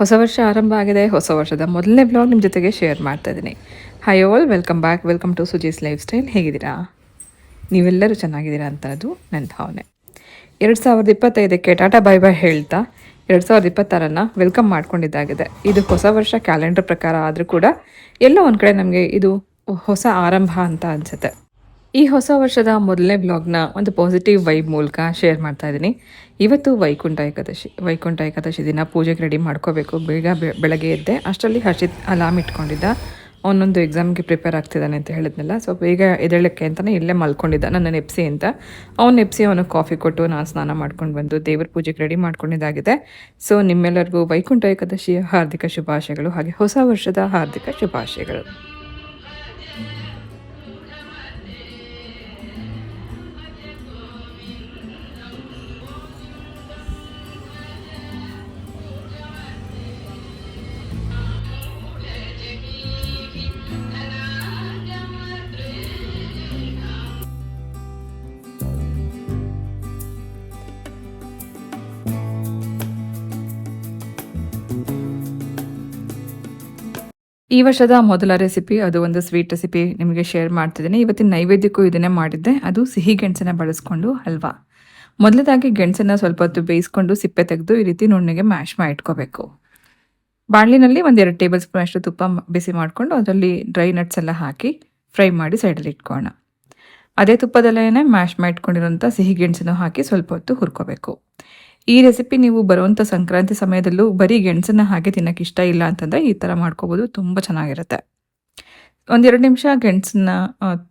ಹೊಸ ವರ್ಷ ಆರಂಭ ಆಗಿದೆ. ಹೊಸ ವರ್ಷದ ಮೊದಲನೇ ಬ್ಲಾಗ್ ನಿಮ್ಮ ಜೊತೆಗೆ ಶೇರ್ ಮಾಡ್ತಾ ಇದ್ದೀನಿ. Hi all welcome back welcome to Sujee's lifestyle ಹೇಗಿದ್ದೀರಾ? ನೀವೆಲ್ಲರೂ ಚೆನ್ನಾಗಿದ್ದೀರಾ ಅಂತ ಅದು ನನ್ನ ಭಾವನೆ. ಎರಡು ಸಾವಿರದ ಇಪ್ಪತ್ತೈದಕ್ಕೆ ಟಾಟಾ ಬೈ ಬೈ ಹೇಳ್ತಾ, ಎರಡು ಸಾವಿರದ ಇಪ್ಪತ್ತಾರನ್ನು ವೆಲ್ಕಮ್ ಮಾಡ್ಕೊಂಡಿದ್ದಾಗಿದೆ. ಇದು ಹೊಸ ವರ್ಷ ಕ್ಯಾಲೆಂಡರ್ ಪ್ರಕಾರ ಆದರೂ ಕೂಡ ಎಲ್ಲ ಒಂದು ಕಡೆ ನಮಗೆ ಇದು ಹೊಸ ಆರಂಭ ಅಂತ ಅನಿಸುತ್ತೆ. ಈ ಹೊಸ ವರ್ಷದ ಮೊದಲನೇ ಬ್ಲಾಗ್ನ ಒಂದು ಪಾಸಿಟಿವ್ ವೈಬ್ ಮೂಲಕ ಶೇರ್ ಮಾಡ್ತಾ ಇದ್ದೀನಿ. ಇವತ್ತು ವೈಕುಂಠ ಏಕಾದಶಿ ವೈಕುಂಠ ಏಕಾದಶಿ ದಿನ ಪೂಜೆಗೆ ರೆಡಿ ಮಾಡ್ಕೋಬೇಕು. ಬೇಗ ಬೆಳಗ್ಗೆ ಎದ್ದೆ, ಅಷ್ಟರಲ್ಲಿ ಹರ್ಷಿತ್ ಅಲಾಮ್ ಇಟ್ಕೊಂಡಿದ್ದ. ಅವನೊಂದು ಎಕ್ಸಾಮ್ಗೆ ಪ್ರಿಪೇರ್ ಆಗ್ತಿದ್ದಾನೆ ಅಂತ ಹೇಳಿದ್ನಲ್ಲ ಸೊ ಬೇಗ ಎದಳಕ್ಕೆ ಅಂತಲೇ ಇಲ್ಲೇ ಮಲ್ಕೊಂಡಿದ್ದ, ನನ್ನ ನೆಪ್ಸಿ ಅಂತ. ಅವ್ನ ನೆಪ್ಸಿ ಅವನು ಕಾಫಿ ಕೊಟ್ಟು ನಾನು ಸ್ನಾನ ಮಾಡ್ಕೊಂಡು ಬಂದು ದೇವ್ರ ಪೂಜೆಗೆ ರೆಡಿ ಮಾಡ್ಕೊಂಡಿದ್ದಾಗಿದೆ. ಸೊ ನಿಮ್ಮೆಲ್ಲರಿಗೂ ವೈಕುಂಠ ಏಕಾದಶಿಯ ಹಾರ್ದಿಕ ಶುಭಾಶಯಗಳು, ಹಾಗೆ ಹೊಸ ವರ್ಷದ ಹಾರ್ದಿಕ ಶುಭಾಶಯಗಳು. ಈ ವರ್ಷದ ಮೊದಲ ರೆಸಿಪಿ ಅದು ಒಂದು ಸ್ವೀಟ್ ರೆಸಿಪಿ ನಿಮಗೆ ಶೇರ್ ಮಾಡ್ತಿದ್ದೀನಿ. ಇವತ್ತಿನ ನೈವೇದ್ಯಕ್ಕೂ ಇದನ್ನೇ ಮಾಡಿದ್ದೆ. ಅದು ಸಿಹಿ ಗೆಣಸನ್ನ ಬಳಸ್ಕೊಂಡು ಹಲ್ವಾ. ಮೊದಲದಾಗಿ ಗೆಣಸನ್ನ ಸ್ವಲ್ಪ ಹೊತ್ತು ಬೇಯಿಸ್ಕೊಂಡು ಸಿಪ್ಪೆ ತೆಗೆದು ಈ ರೀತಿ ನುಣ್ಣಗೆ ಮ್ಯಾಶ್ ಮಾಡಿ ಇಟ್ಕೋಬೇಕು ಬಾಣಲಿನಲ್ಲಿ ಒಂದೆರಡು ಟೇಬಲ್ ಸ್ಪೂನ್ ಅಷ್ಟು ತುಪ್ಪ ಬಿಸಿ ಮಾಡಿಕೊಂಡು ಅದರಲ್ಲಿ ಡ್ರೈ ನಟ್ಸ್ ಎಲ್ಲ ಹಾಕಿ ಫ್ರೈ ಮಾಡಿ ಸೈಡಲ್ಲಿ ಇಟ್ಕೋಣ ಅದೇ ತುಪ್ಪದಲ್ಲೇ ಮ್ಯಾಶ್ ಮಾಡಿ ಇಟ್ಕೊಂಡಿರೋಂಥ ಸಿಹಿ ಗೆಣಸನ್ನು ಹಾಕಿ ಸ್ವಲ್ಪ ಹೊತ್ತು ಹುರ್ಕೋಬೇಕು. ಈ ರೆಸಿಪಿ ನೀವು ಬರುವಂಥ ಸಂಕ್ರಾಂತಿ ಸಮಯದಲ್ಲೂ ಬರೀ ಗೆಣಸನ್ನ ಹಾಗೆ ತಿನ್ನಕ್ಕೆ ಇಷ್ಟ ಇಲ್ಲ ಅಂತಂದರೆ ಈ ಥರ ಮಾಡ್ಕೋಬೋದು, ತುಂಬ ಚೆನ್ನಾಗಿರುತ್ತೆ. ಒಂದೆರಡು ನಿಮಿಷ ಗೆಣಸನ್ನ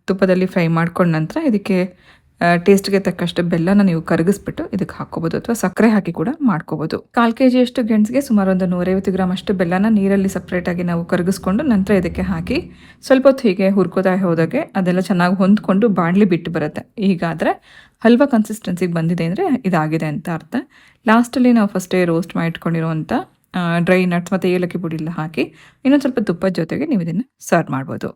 ತುಪ್ಪದಲ್ಲಿ ಫ್ರೈ ಮಾಡ್ಕೊಂಡ ನಂತರ ಇದಕ್ಕೆ ಟೇಸ್ಟ್ಗೆ ತಕ್ಕಷ್ಟು ಬೆಲ್ಲನ ನೀವು ಕರಗಿಸ್ಬಿಟ್ಟು ಇದಕ್ಕೆ ಹಾಕೋಬಹುದು ಅಥವಾ ಸಕ್ಕರೆ ಹಾಕಿ ಕೂಡ ಮಾಡ್ಕೋಬಹುದು ಕಾಲು ಕೆ ಜಿಯಷ್ಟು ಗೆಣಸಿಗೆ ಸುಮಾರು ಒಂದು ನೂರೈವತ್ತು ಗ್ರಾಮ್ ಅಷ್ಟು ಬೆಲ್ಲನ ನೀರಲ್ಲಿ ಸಪ್ರೇಟಾಗಿ ನಾವು ಕರಗಿಸ್ಕೊಂಡು ನಂತರ ಇದಕ್ಕೆ ಹಾಕಿ ಸ್ವಲ್ಪ ಹೊತ್ತು ಹೀಗೆ ಹುರ್ಕೋತಾ ಹೋದಾಗೆ ಅದೆಲ್ಲ ಚೆನ್ನಾಗಿ ಹೊಂದ್ಕೊಂಡು ಬಾಣಲಿ ಬಿಟ್ಟು ಬರುತ್ತೆ. ಹೀಗಾದ್ರೆ ಹಲ್ವಾ ಕನ್ಸಿಸ್ಟೆನ್ಸಿಗೆ ಬಂದಿದೆ ಅಂದರೆ ಇದಾಗಿದೆ ಅಂತ ಅರ್ಥ. ಲಾಸ್ಟಲ್ಲಿ ನಾವು ಫಸ್ಟೇ ರೋಸ್ಟ್ ಮಾಡಿಟ್ಕೊಂಡಿರುವಂಥ ಡ್ರೈ ನಟ್ಸ್ ಮತ್ತು ಏಲಕ್ಕಿ ಪುಡಿ ಎಲ್ಲ ಹಾಕಿ ಇನ್ನೊಂದು ಸ್ವಲ್ಪ ತುಪ್ಪದ ಜೊತೆಗೆ ನೀವು ಇದನ್ನು ಸರ್ವ್ ಮಾಡ್ಬೋದು.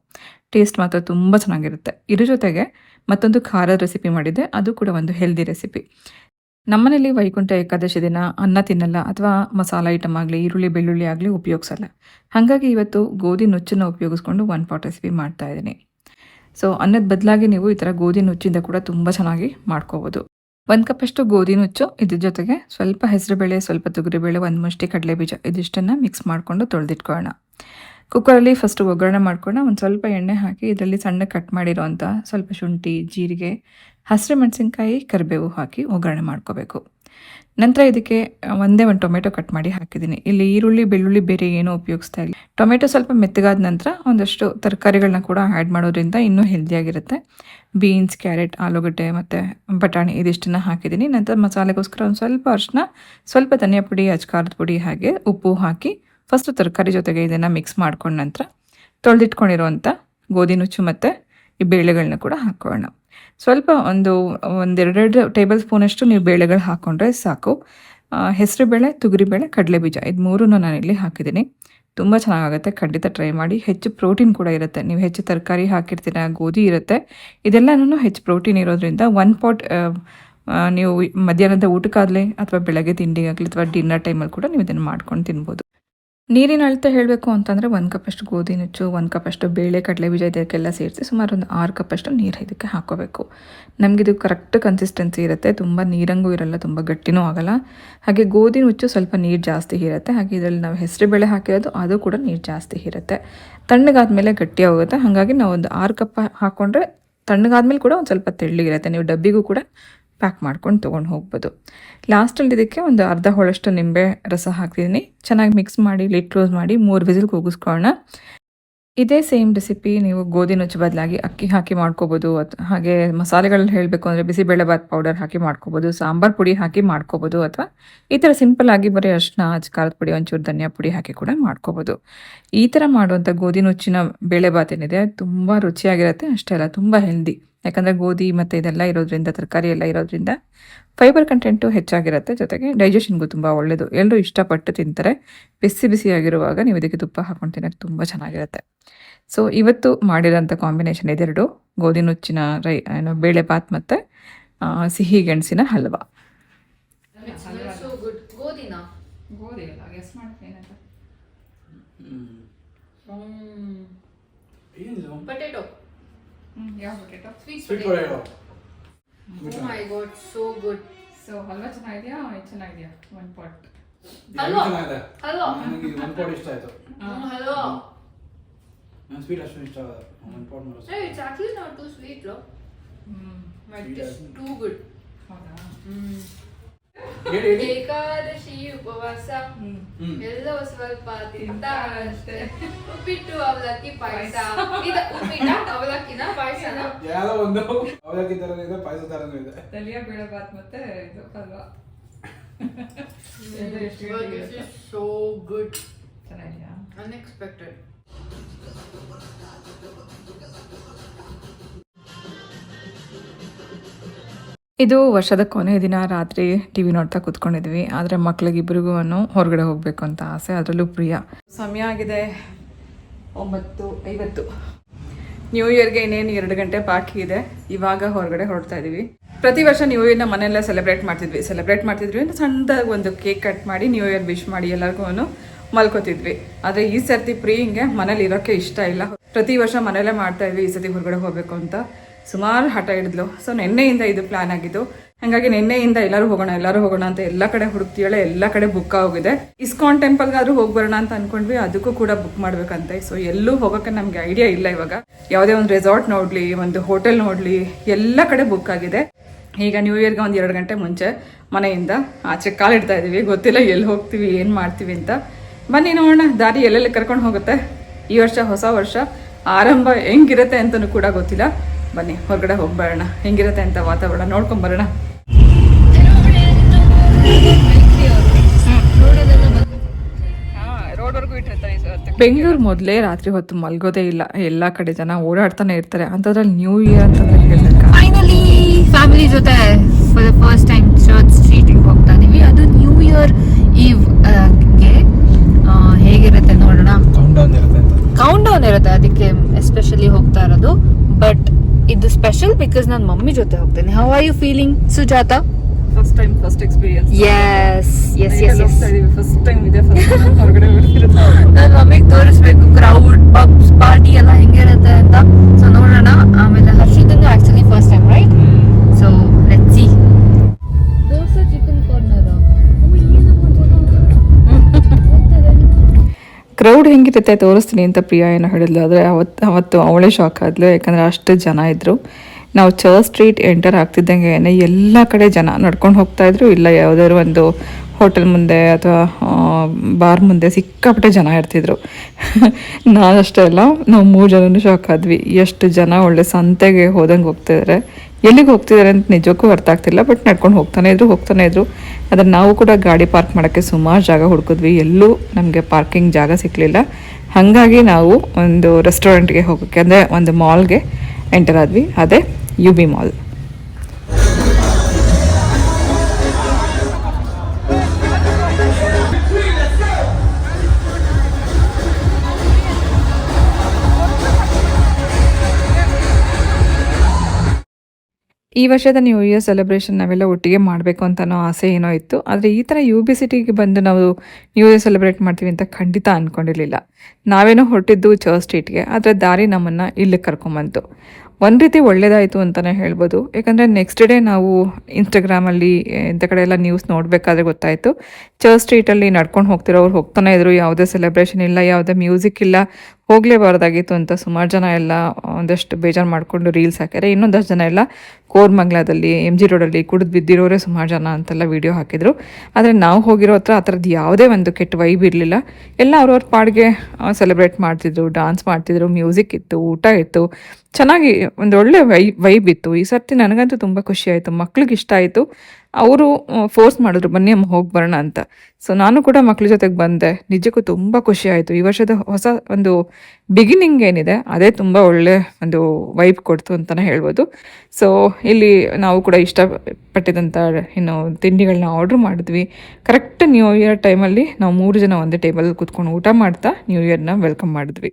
ಟೇಸ್ಟ್ ಮಾತ್ರ ತುಂಬ ಚೆನ್ನಾಗಿರುತ್ತೆ. ಇದ್ರ ಜೊತೆಗೆ ಮತ್ತೊಂದು ಖಾರದ ರೆಸಿಪಿ ಮಾಡಿದ್ದೆ. ಅದು ಕೂಡ ಒಂದು ಹೆಲ್ದಿ ರೆಸಿಪಿ ನಮ್ಮನೇಲಿ ವೈಕುಂಠ ಏಕಾದಶಿ ದಿನ ಅನ್ನ ತಿನ್ನಲ್ಲ ಅಥವಾ ಮಸಾಲ ಐಟಮ್ ಆಗಲಿ, ಈರುಳ್ಳಿ, ಬೆಳ್ಳುಳ್ಳಿ ಆಗಲಿ ಉಪಯೋಗಿಸಲ್ಲ. ಹಾಗಾಗಿ ಇವತ್ತು ಗೋಧಿ ನುಚ್ಚನ್ನು ಉಪಯೋಗಿಸ್ಕೊಂಡು ಒನ್ ಪಾಟ್ ರೆಸಿಪಿ ಮಾಡ್ತಾ ಇದ್ದೀನಿ. ಸೊ ಅನ್ನದ ಬದಲಾಗಿ ನೀವು ಈ ಥರ ಗೋಧಿ ನುಚ್ಚಿಂದ ಕೂಡ ತುಂಬ ಚೆನ್ನಾಗಿ ಮಾಡ್ಕೋಬೋದು. ಒಂದು ಕಪ್ಪಷ್ಟು ಗೋಧಿ ನುಚ್ಚು, ಇದ್ರ ಜೊತೆಗೆ ಸ್ವಲ್ಪ ಹೆಸರುಬೇಳೆ, ಸ್ವಲ್ಪ ತೊಗರಿಬೇಳೆ, ಒಂದು ಮುಷ್ಟಿ ಕಡಲೆಬೀಜ, ಇದಿಷ್ಟನ್ನು ಮಿಕ್ಸ್ ಮಾಡಿಕೊಂಡು ತೊಳೆದಿಟ್ಕೊಳ್ಳೋಣ. ಕುಕ್ಕರಲ್ಲಿ ಫಸ್ಟ್ ಒಗ್ಗರಣೆ ಮಾಡ್ಕೊಂಡು ಒಂದು ಸ್ವಲ್ಪ ಎಣ್ಣೆ ಹಾಕಿ ಇದರಲ್ಲಿ ಸಣ್ಣ ಕಟ್ ಮಾಡಿರೋವಂಥ ಸ್ವಲ್ಪ ಶುಂಠಿ, ಜೀರಿಗೆ, ಹಸಿರು ಮೆಣಸಿನ್ಕಾಯಿ, ಕರಿಬೇವು ಹಾಕಿ ಒಗ್ಗರಣೆ ಮಾಡ್ಕೋಬೇಕು. ನಂತರ ಇದಕ್ಕೆ ಒಂದೇ ಒಂದು ಟೊಮೆಟೊ ಕಟ್ ಮಾಡಿ ಹಾಕಿದ್ದೀನಿ. ಇಲ್ಲಿ ಈರುಳ್ಳಿ, ಬೆಳ್ಳುಳ್ಳಿ ಬೇರೆ ಏನೂ ಉಪಯೋಗಿಸ್ತಾ ಇಲ್ಲ. ಟೊಮೆಟೊ ಸ್ವಲ್ಪ ಮೆತ್ತಗಾದ ನಂತರ ಒಂದಷ್ಟು ತರಕಾರಿಗಳನ್ನ ಕೂಡ ಆ್ಯಡ್ ಮಾಡೋದ್ರಿಂದ ಇನ್ನೂ ಹೆಲ್ದಿಯಾಗಿರುತ್ತೆ ಬೀನ್ಸ್ ಕ್ಯಾರೆಟ್ ಆಲೂಗಡ್ಡೆ ಮತ್ತು ಬಟಾಣಿ ಇದಿಷ್ಟನ್ನು ಹಾಕಿದ್ದೀನಿ. ನಂತರ ಮಸಾಲೆಗೋಸ್ಕರ ಒಂದು ಸ್ವಲ್ಪ ಅರಿಶಿನ, ಸ್ವಲ್ಪ ಧನಿಯಾ ಪುಡಿ ಅಚ್ಕಾರದ ಪುಡಿ ಹಾಗೆ ಉಪ್ಪು ಹಾಕಿ ಫಸ್ಟು ತರಕಾರಿ ಜೊತೆಗೆ ಇದನ್ನು ಮಿಕ್ಸ್ ಮಾಡ್ಕೊಂಡ ನಂತರ ತೊಳೆದಿಟ್ಕೊಂಡಿರುವಂಥ ಗೋಧಿ ನುಚ್ಚು ಮತ್ತು ಈ ಬೇಳೆಗಳನ್ನ ಕೂಡ ಹಾಕೋಣ. ಸ್ವಲ್ಪ ಒಂದು ಒಂದೆರಡೆರಡು ಟೇಬಲ್ ಸ್ಪೂನಷ್ಟು ನೀವು ಬೇಳೆಗಳು ಹಾಕ್ಕೊಂಡ್ರೆ ಸಾಕು. ಹೆಸರುಬೇಳೆ, ತೊಗರಿಬೇಳೆ, ಕಡಲೆಬೀಜ ಇದು ಮೂರೂ ಇಲ್ಲಿ ಹಾಕಿದ್ದೀನಿ. ತುಂಬ ಚೆನ್ನಾಗಾಗುತ್ತೆ, ಖಂಡಿತ ಟ್ರೈ ಮಾಡಿ. ಹೆಚ್ಚು ಪ್ರೋಟೀನ್ ಕೂಡ ಇರುತ್ತೆ. ನೀವು ಹೆಚ್ಚು ತರಕಾರಿ ಹಾಕಿರ್ತೀರ, ಗೋಧಿ ಇರುತ್ತೆ. ಇದೆಲ್ಲನೂ ಹೆಚ್ಚು ಪ್ರೋಟೀನ್ ಇರೋದ್ರಿಂದ ಒನ್ ಪಾಟ್ ನೀವು ಮಧ್ಯಾಹ್ನದ ಊಟಕ್ಕಾಗಲಿ ಅಥವಾ ಬೆಳಗ್ಗೆ ತಿಂಡಿಗಾಗಲಿ ಅಥವಾ ಡಿನ್ನರ್ ಟೈಮಲ್ಲಿ ಕೂಡ ನೀವು ಇದನ್ನು ಮಾಡ್ಕೊಂಡು ತಿನ್ಬೋದು. ನೀರಿನ ಅಳತೆ ಹೇಳಬೇಕು ಅಂತಂದರೆ ಒಂದು ಕಪ್ಪಷ್ಟು ಗೋಧಿ ನುಚ್ಚು, ಒಂದು ಕಪ್ಪಷ್ಟು ಬೇಳೆ, ಕಡಲೆ ಬೀಜ ಇದಕ್ಕೆಲ್ಲ ಸೇರಿಸಿ ಸುಮಾರು ಒಂದು ಆರು ಕಪ್ಪಷ್ಟು ನೀರು ಇದಕ್ಕೆ ಹಾಕೋಬೇಕು. ನಮಗಿದು ಕರೆಕ್ಟ್ ಕನ್ಸಿಸ್ಟೆನ್ಸಿ ಇರುತ್ತೆ. ತುಂಬ ನೀರಂಗೂ ಇರಲ್ಲ, ತುಂಬ ಗಟ್ಟಿನೂ ಆಗಲ್ಲ. ಹಾಗೆ ಗೋಧಿ ನುಚ್ಚು ಸ್ವಲ್ಪ ನೀರು ಜಾಸ್ತಿ ಇರುತ್ತೆ. ಹಾಗೆ ಇದರಲ್ಲಿ ನಾವು ಹೆಸರು ಬೇಳೆ ಹಾಕಿರೋದು, ಅದು ಕೂಡ ನೀರು ಜಾಸ್ತಿ ಇರುತ್ತೆ. ತಣ್ಣಗಾದ್ಮೇಲೆ ಗಟ್ಟಿ ಹೋಗುತ್ತೆ ಹಾಗಾಗಿ ನಾವು ಒಂದು ಆರು ಕಪ್ ಹಾಕ್ಕೊಂಡ್ರೆ ತಣ್ಣಗಾದ್ಮೇಲೆ ಕೂಡ ಒಂದು ಸ್ವಲ್ಪ ತೆಳ್ಳಿಗಿರುತ್ತೆ ನೀವು ಡಬ್ಬಿಗೂ ಕೂಡ ಪ್ಯಾಕ್ ಮಾಡ್ಕೊಂಡು ತೊಗೊಂಡು ಹೋಗ್ಬೋದು. ಲಾಸ್ಟಲ್ಲಿ ಇದಕ್ಕೆ ಒಂದು ಅರ್ಧ ಹೋಳಷ್ಟು ನಿಂಬೆ ರಸ ಹಾಕ್ತಿದ್ದೀನಿ ಚೆನ್ನಾಗಿ ಮಿಕ್ಸ್ ಮಾಡಿ ಲಿಟ್ ಕ್ಲೋಸ್ ಮಾಡಿ, ಮೂರು ವಿಸಿಲ್ ಕೂಗಿಸ್ಕೊಳ್ಳೋಣ. ಇದೇ ಸೇಮ್ ರೆಸಿಪಿ ನೀವು ಗೋಧಿ ನುಚ್ಚು ಬದಲಾಗಿ ಅಕ್ಕಿ ಹಾಕಿ ಮಾಡ್ಕೋಬೋದು. ಅಥವಾ ಹಾಗೆ ಮಸಾಲೆಗಳಲ್ಲಿ ಹೇಳಬೇಕು ಅಂದರೆ ಬಿಸಿಬೇಳೆಬಾತ್ ಪೌಡರ್ ಹಾಕಿ ಮಾಡ್ಕೋಬೋದು, ಸಾಂಬಾರ್ ಪುಡಿ ಹಾಕಿ ಮಾಡ್ಕೋಬೋದು ಅಥವಾ ಈ ಥರ ಸಿಂಪಲ್ ಆಗಿ ಬರೀ ಅರಿಶಿನ ಖಾರದ ಪುಡಿ, ಒಂಚೂರು ಧನಿಯಾ ಪುಡಿ ಹಾಕಿ ಕೂಡ ಮಾಡ್ಕೋಬೋದು. ಈ ಥರ ಮಾಡುವಂಥ ಗೋಧಿ ನುಚ್ಚಿನ ಬೇಳೆಬಾತ್ ಏನಿದೆ, ತುಂಬ ರುಚಿಯಾಗಿರುತ್ತೆ, ಅಷ್ಟೇ ಅಲ್ಲ, ತುಂಬ ಹೆಲ್ದಿ ಯಾಕಂದರೆ ಗೋಧಿ ಮತ್ತು ಇದೆಲ್ಲ ಇರೋದ್ರಿಂದ ತರಕಾರಿ ಎಲ್ಲ ಇರೋದ್ರಿಂದ ಫೈಬರ್ ಕಂಟೆಂಟು ಹೆಚ್ಚಾಗಿರುತ್ತೆ. ಜೊತೆಗೆ ಡೈಜೆಷನ್ಗೂ ತುಂಬ ಒಳ್ಳೆಯದು ಎಲ್ಲರೂ ಇಷ್ಟಪಟ್ಟು ತಿಂತಾರೆ. ಬಿಸಿ ಬಿಸಿಯಾಗಿರುವಾಗ ನೀವು ಇದಕ್ಕೆ ತುಪ್ಪ ಹಾಕ್ಕೊಂಡು ತಿನ್ನೋಕ್ಕೆ ತುಂಬ ಚೆನ್ನಾಗಿರುತ್ತೆ. ಸೊ ಇವತ್ತು ಮಾಡಿರೋಂಥ ಕಾಂಬಿನೇಷನ್ ಇದೆರಡು. ಗೋಧಿ ನುಚ್ಚಿನ ರೈ ಏನು ಬೇಳೆ ಬಾತ್ ಮತ್ತು ಸಿಹಿ ಗೆಣಸಿನ ಹಲ್ವಾ. so ಯಾವ potato sweet potato. My god so good so good. So halwa ಚೆನ್ನಾಗಿದೆಯಾ? ಚೆನ್ನಾಗಿದೆಯಾ? One pot halwa. ಚೆನ್ನಾಗಿದೆ. ಹಲ್ವಾ. ನನಗೆ ಒಂದು ಪಾಟ್ ಇಷ್ಟ ಆಯ್ತು. Mm, ನನ್ನ ಸ್ವೀಟ್ ಅಷ್ಟು ಇಷ್ಟ ಆಗಲ್ಲ. ಒಂದು ಪಾಟ್ ಮಾಡೋದು Hey, it's actually not too sweet, though. ಹ್ಞೂ But Sweet it's as- too good. ಹೌದಾ? Mm. ಏಕಾದಶಿ ಉಪವಾಸ. ಎಲ್ಲವೂ ಸ್ವಲ್ಪ ತಿಂತ ಅಷ್ಟೇ. ಉಪ್ಪಿಟ್ಟು ಅವಲಕ್ಕಿ ಪಾಯಸ. ಇದು ಉಪ್ಪಿಟ್ಟ ಅವಲಕ್ಕಿನ ಪಾಯಸನ. ಯಾವ ಒಂದು. ಅವಲಕ್ಕಿ ತರನೇ ಇದೆ ಪಾಯಸ ತರನೇ ಇದೆ. ತಲಿಯ ಬೇಳೆ ಬಾತ್ ಮತ್ತೆ ಇದು ಪಲ್ವಾ ಸೋ ಗುಡ್ but ಗಟ್ಟಿ this ಇರುತ್ತೆ. is so good. ಚೆನ್ನಾಗಿದೆಯಾ? Unexpected. ಇದು ವರ್ಷದ ಕೊನೆಯ ದಿನ ರಾತ್ರಿ ಟಿ ವಿ ನೋಡ್ತಾ ಕೂತ್ಕೊಂಡಿದ್ವಿ. ಆದರೆ ಮಕ್ಳಿಗಿಬ್ರಿಗೂ ಹೊರಗಡೆ ಹೋಗಬೇಕು ಅಂತ ಆಸೆ. ಅದರಲ್ಲೂ ಪ್ರಿಯ. ಸಮಯ ಆಗಿದೆ ಒಂಬತ್ತು, ಐವತ್ತು. ನ್ಯೂ ಇಯರ್ಗೆ ಇನ್ನೇನು ಎರಡು ಗಂಟೆ ಬಾಕಿ ಇದೆ. ಇವಾಗ ಹೊರಗಡೆ ಹೊರಡ್ತಾ ಇದೀವಿ. ಪ್ರತಿ ವರ್ಷ ನ್ಯೂ ಇಯರ್ನ ಮನೆಯಲ್ಲೇ ಸೆಲೆಬ್ರೇಟ್ ಮಾಡ್ತಿದ್ವಿ. ಸೆಲೆಬ್ರೇಟ್ ಮಾಡ್ತಿದ್ವಿ ಸಣ್ಣದಾಗಿ ಒಂದು ಕೇಕ್ ಕಟ್ ಮಾಡಿ ನ್ಯೂ ಇಯರ್ ವಿಶ್ ಮಾಡಿ ಎಲ್ಲರಿಗೂ ಮಲ್ಕೋತಿದ್ವಿ. ಆದರೆ ಈ ಸರ್ತಿ ಪ್ರೀ ಹಿಂಗೆ ಮನೇಲಿ ಇರೋಕ್ಕೆ ಇಷ್ಟ ಇಲ್ಲ. ಪ್ರತಿ ವರ್ಷ ಮನೆಯಲ್ಲೇ ಮಾಡ್ತಾ ಇದ್ವಿ ಈ ಸರ್ತಿ ಹೊರಗಡೆ ಹೋಗಬೇಕು ಅಂತ. ಸುಮಾರು ಹಠ ಹಿಡಿದ್ಲು. ಸೊ ನಿನ್ನೆಯಿಂದ ಇದು ಪ್ಲಾನ್ ಆಗಿದ್ದು. ಹಾಗಾಗಿ ನಿನ್ನೆಯಿಂದ ಎಲ್ಲರೂ ಹೋಗೋಣ ಎಲ್ಲರೂ ಹೋಗೋಣ ಅಂತ ಎಲ್ಲ ಕಡೆ ಹುಡುಕ್ತೀವಳೆ, ಎಲ್ಲ ಕಡೆ ಬುಕ್ ಆಗಿದೆ ಇಸ್ಕಾನ್ ಟೆಂಪಲ್ಗಾದ್ರೂ ಹೋಗಿ ಬರೋಣ ಅಂತ ಅನ್ಕೊಂಡ್ವಿ, ಅದಕ್ಕೂ ಕೂಡ ಬುಕ್ ಮಾಡ್ಬೇಕಂತೆ. ಸೊ ಎಲ್ಲೂ ಹೋಗೋಕೆ ನಮ್ಗೆ ಐಡಿಯಾ ಇಲ್ಲ ಇವಾಗ. ಯಾವುದೇ ಒಂದು ರೆಸಾರ್ಟ್ ನೋಡ್ಲಿ, ಒಂದು ಹೋಟೆಲ್ ನೋಡ್ಲಿ, ಎಲ್ಲ ಕಡೆ ಬುಕ್ ಆಗಿದೆ. ಈಗ ನ್ಯೂ ಇಯರ್ಗೆ ಒಂದು ಎರಡು ಗಂಟೆ ಮುಂಚೆ ಮನೆಯಿಂದ ಆಚೆ ಕಾಲಿಡ್ತಾ ಇದೀವಿ. ಗೊತ್ತಿಲ್ಲ ಎಲ್ಲಿ ಹೋಗ್ತೀವಿ, ಏನು ಮಾಡ್ತೀವಿ ಅಂತ. ಬನ್ನಿ ನೋಡೋಣ, ದಾರಿ ಎಲ್ಲೆಲ್ಲಿ ಕರ್ಕೊಂಡು ಹೋಗುತ್ತೆ. ಈ ವರ್ಷ ಹೊಸ ವರ್ಷ ಆರಂಭ ಹೆಂಗಿರುತ್ತೆ ಅಂತಲೂ ಕೂಡ ಗೊತ್ತಿಲ್ಲ. ಬನ್ನಿ, ಹೊರಗಡೆ ಹೋಗ್ಬರೋಣ. ಹೆಂಗಿರುತ್ತೆ ಅಂತ ವಾತಾವರಣ ನೋಡ್ಕೊಂಡ್ ಬರೋಣ. ಬೆಂಗಳೂರು ಮೊದಲೇ ರಾತ್ರಿ ಹೊತ್ತು ಮಲ್ಗೋದೇ ಇಲ್ಲ. ಎಲ್ಲ ಕಡೆ ಜನ ಓಡಾಡ್ತಾನೆ ಇರ್ತಾರೆ. ಅಂಥದ್ರಲ್ಲಿ ನ್ಯೂ ಇಯರ್ ಅಂತ ಫೈನಲಿ ಫ್ಯಾಮಿಲಿ ಜೊತೆ for the first time church ಸ್ಟ್ರೀಟಿಗೆ ಹೋಗ್ತಾ ಇದೀವಿ ಅದು ನ್ಯೂ ಇಯರ್ ಈವ್ಗೆ ಆ, ಹೇಗಿರುತ್ತೆ ನೋಡೋಣ ಕೌಂಟ್ ಡೌನ್ ಇರುತ್ತೆ ಅಂತ ಕೌಂಟ್ ಡೌನ್ ಇರುತ್ತೆ ಅದಕ್ಕೆ ಎಸ್ಪೆಷಲಿ ಹೋಗ್ತಾ ಇರೋದು ಬಟ್ ಇದು ಸ್ಪೆಷಲ್ ಬಿಕಾಸ್ ನಾನು ಮಮ್ಮಿ ಜೊತೆ ಹೋಗ್ತೇನೆ. How are you feeling Sujata? First time first experience yes yes yes first time ಇದೆ ಹೊರಗಡೆ ನನ್ನ ಮಮ್ಮಿಗೆ ತೋರಿಸ್ಬೇಕು ಕ್ರೌಡ್ ಪಬ್ಸ್ ಪಾರ್ಟಿ ಎಲ್ಲ ಕ್ರೌಡ್ ತೋರಿಸ್ತೀನಿ ಅಂತ ಪ್ರಿಯಾ ಏನೋ ಹೇಳಿದ್ಲು, ಆದರೆ ಅವತ್ತು ಅವತ್ತು ಅವಳೇ ಶಾಕ್ ಆದ್ಲು, ಯಾಕಂದರೆ ಅಷ್ಟು ಜನ ಇದ್ದರು ನಾವು ಚರ್ಚ್ ಸ್ಟ್ರೀಟ್ ಎಂಟರ್ ಆಗ್ತಿದ್ದಂಗೆ ಎಲ್ಲ ಕಡೆ ಜನ ನಡ್ಕೊಂಡು ಹೋಗ್ತಾ ಇದ್ರು, ಇಲ್ಲ ಯಾವುದಾದ್ರು ಒಂದು ಹೋಟೆಲ್ ಮುಂದೆ ಅಥವಾ ಬಾರ್ ಮುಂದೆ ಸಿಕ್ಕಾಪಟ್ಟೆ ಜನ ಇರ್ತಿದ್ರು. ನಾನಷ್ಟೇ ಅಲ್ಲ, ನಾವು ಮೂರು ಜನನೂ ಶಾಕ್ ಆದ್ವಿ. ಎಷ್ಟು ಜನ ಒಳ್ಳೆ ಸಂತೆಗೆ ಹೋದಂಗೆ ಹೋಗ್ತಿದ್ದಾರೆ ಎಲ್ಲಿಗೆ ಹೋಗ್ತಿದ್ದಾರೆ ಅಂತ ನಿಜಕ್ಕೂ ಅರ್ಥ ಆಗ್ತಿಲ್ಲ ಬಟ್ ನಡ್ಕೊಂಡು ಹೋಗ್ತಾನೆ ಇದ್ರು ಹೋಗ್ತಾನೆ ಇದ್ರು. ಅದನ್ನು ನಾವು ಕೂಡ ಗಾಡಿ ಪಾರ್ಕ್ ಮಾಡೋಕ್ಕೆ ಸುಮಾರು ಜಾಗ ಹುಡುಕಿದ್ವಿ. ಎಲ್ಲೂ ನಮಗೆ ಪಾರ್ಕಿಂಗ್ ಜಾಗ ಸಿಕ್ಕಲಿಲ್ಲ ಹಾಗಾಗಿ ನಾವು ಒಂದು ರೆಸ್ಟೋರೆಂಟ್ಗೆ ಹೋಗೋಕ್ಕೆ, ಅಂದರೆ ಒಂದು ಮಾಲ್ಗೆ ಎಂಟರ್ ಆದ್ವಿ. ಅದೇ ಯು ಬಿ ಮಾಲ್ ಈ ವರ್ಷದ ನ್ಯೂ ಇಯರ್ ಸೆಲೆಬ್ರೇಷನ್ ನಾವೆಲ್ಲ ಒಟ್ಟಿಗೆ ಮಾಡಬೇಕು ಅಂತ ಅನ್ನೋ ಆಸೆ ಏನೋ ಇತ್ತು. ಆದರೆ ಈ ಥರ ಯು ಬಿ ಸಿಟಿಗೆ ಬಂದು ನಾವು ನ್ಯೂ ಇಯರ್ ಸೆಲೆಬ್ರೇಟ್ ಮಾಡ್ತೀವಿ ಅಂತ ಖಂಡಿತ ಅಂದ್ಕೊಂಡಿರಲಿಲ್ಲ ನಾವೇನೋ ಹೊರಟಿದ್ದು ಚರ್ಚ್ ಸ್ಟ್ರೀಟ್ಗೆ ಆದರೆ ದಾರಿ ನಮ್ಮನ್ನು ಇಲ್ಲಿಗೆ ಕರ್ಕೊಂಬಂತು. ಒಂದು ರೀತಿ ಒಳ್ಳೇದಾಯಿತು ಅಂತಲೇ ಹೇಳ್ಬೋದು. ಯಾಕಂದರೆ ನೆಕ್ಸ್ಟ್ ಡೇ ನಾವು ಇನ್ಸ್ಟಾಗ್ರಾಮಲ್ಲಿ ಇಂಥ ಕಡೆ ಎಲ್ಲ ನ್ಯೂಸ್ ನೋಡಬೇಕಾದ್ರೆ ಗೊತ್ತಾಯಿತು. ಚರ್ಚ್ ಸ್ಟ್ರೀಟಲ್ಲಿ ನಡ್ಕೊಂಡು ಹೋಗ್ತಿರೋರು ಹೋಗ್ತಾನೆ ಇದ್ರು. ಯಾವುದೇ ಸೆಲೆಬ್ರೇಷನ್ ಇಲ್ಲ, ಯಾವುದೇ ಮ್ಯೂಸಿಕ್ ಇಲ್ಲ. ಹೋಗಲೇಬಾರ್ದಾಗಿತ್ತು ಅಂತ ಸುಮಾರು ಜನ ಎಲ್ಲ ಒಂದಷ್ಟು ಬೇಜಾರು ಮಾಡಿಕೊಂಡು ರೀಲ್ಸ್ ಹಾಕ್ಯಾರೆ. ಇನ್ನೊಂದಷ್ಟು ಜನ ಎಲ್ಲ ಕೋರ್ಮಂಗ್ಲಾದಲ್ಲಿ ಎಂ ಜಿ ರೋಡಲ್ಲಿ ಕುಡಿದು ಬಿದ್ದಿರೋರೇ ಸುಮಾರು ಜನ ಅಂತೆಲ್ಲ ವೀಡಿಯೋ ಹಾಕಿದ್ರು. ಆದರೆ ನಾವು ಹೋಗಿರೋ ಹತ್ರ ಆ ಥರದ್ದು ಯಾವುದೇ ಒಂದು ಕೆಟ್ಟ ವೈಬ್ ಇರಲಿಲ್ಲ. ಎಲ್ಲ ಅವ್ರವ್ರ ಪಾಡಿಗೆ ಸೆಲೆಬ್ರೇಟ್ ಮಾಡ್ತಿದ್ರು ಡಾನ್ಸ್ ಮಾಡ್ತಿದ್ರು ಮ್ಯೂಸಿಕ್ ಇತ್ತು, ಊಟ ಇತ್ತು. ಚೆನ್ನಾಗಿ ಒಂದು ಒಳ್ಳೆ ವೈ ವೈಬ್ ಇತ್ತು. ಈ ಸರ್ತಿ ನನಗಂತೂ ತುಂಬ ಖುಷಿ ಆಯಿತು. ಮಕ್ಳಿಗೆ ಇಷ್ಟ ಆಯಿತು. ಅವರು ಫೋರ್ಸ್ ಮಾಡಿದ್ರು, ಬನ್ನಿ ಅಮ್ಮ ಹೋಗಿ ಬರೋಣ ಅಂತ. ಸೊ ನಾನು ಕೂಡ ಮಕ್ಳ ಜೊತೆಗೆ ಬಂದೆ. ನಿಜಕ್ಕೂ ತುಂಬ ಖುಷಿ ಆಯಿತು. ಈ ವರ್ಷದ ಹೊಸ ಒಂದು ಬಿಗಿನಿಂಗ್ ಏನಿದೆ, ಅದೇ ತುಂಬ ಒಳ್ಳೆ ಒಂದು ವೈಬ್ ಕೊಡ್ತು ಅಂತಲೇ ಹೇಳ್ಬೋದು. ಸೊ ಇಲ್ಲಿ ನಾವು ಕೂಡ ಇಷ್ಟಪಟ್ಟಿದ್ದಂಥ ಇನ್ನು ತಿಂಡಿಗಳನ್ನ ಆರ್ಡ್ರ್ ಮಾಡಿದ್ವಿ. ಕರೆಕ್ಟ್ ನ್ಯೂ ಇಯರ್ ಟೈಮಲ್ಲಿ ನಾವು ಮೂರು ಜನ ಒಂದೇ ಟೇಬಲ್ ಕೂತ್ಕೊಂಡು ಊಟ ಮಾಡ್ತಾ ನ್ಯೂ ಇಯರ್ನ ವೆಲ್ಕಮ್ ಮಾಡಿದ್ವಿ.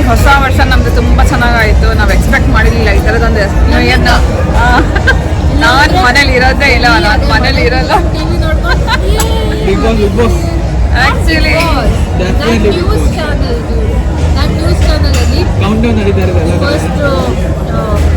ಆ್ಯಕ್ಚುಲಿ ಹೊಸ ವರ್ಷ ನಮ್ದು ತುಂಬ ಚೆನ್ನಾಗಾಯಿತು. ನಾವು ಎಕ್ಸ್ಪೆಕ್ಟ್ ಮಾಡಿರಲಿಲ್ಲ ಈ ಥರದೊಂದು ನ್ಯೂ ಇಯರ್ ನಾನು ಮನೇಲಿ ಇರೋದೇ ಇಲ್ಲ ನಾನು ಮನೇಲಿ ಇರಲ್ಲ. ಆ್ಯಕ್ಚುಲಿ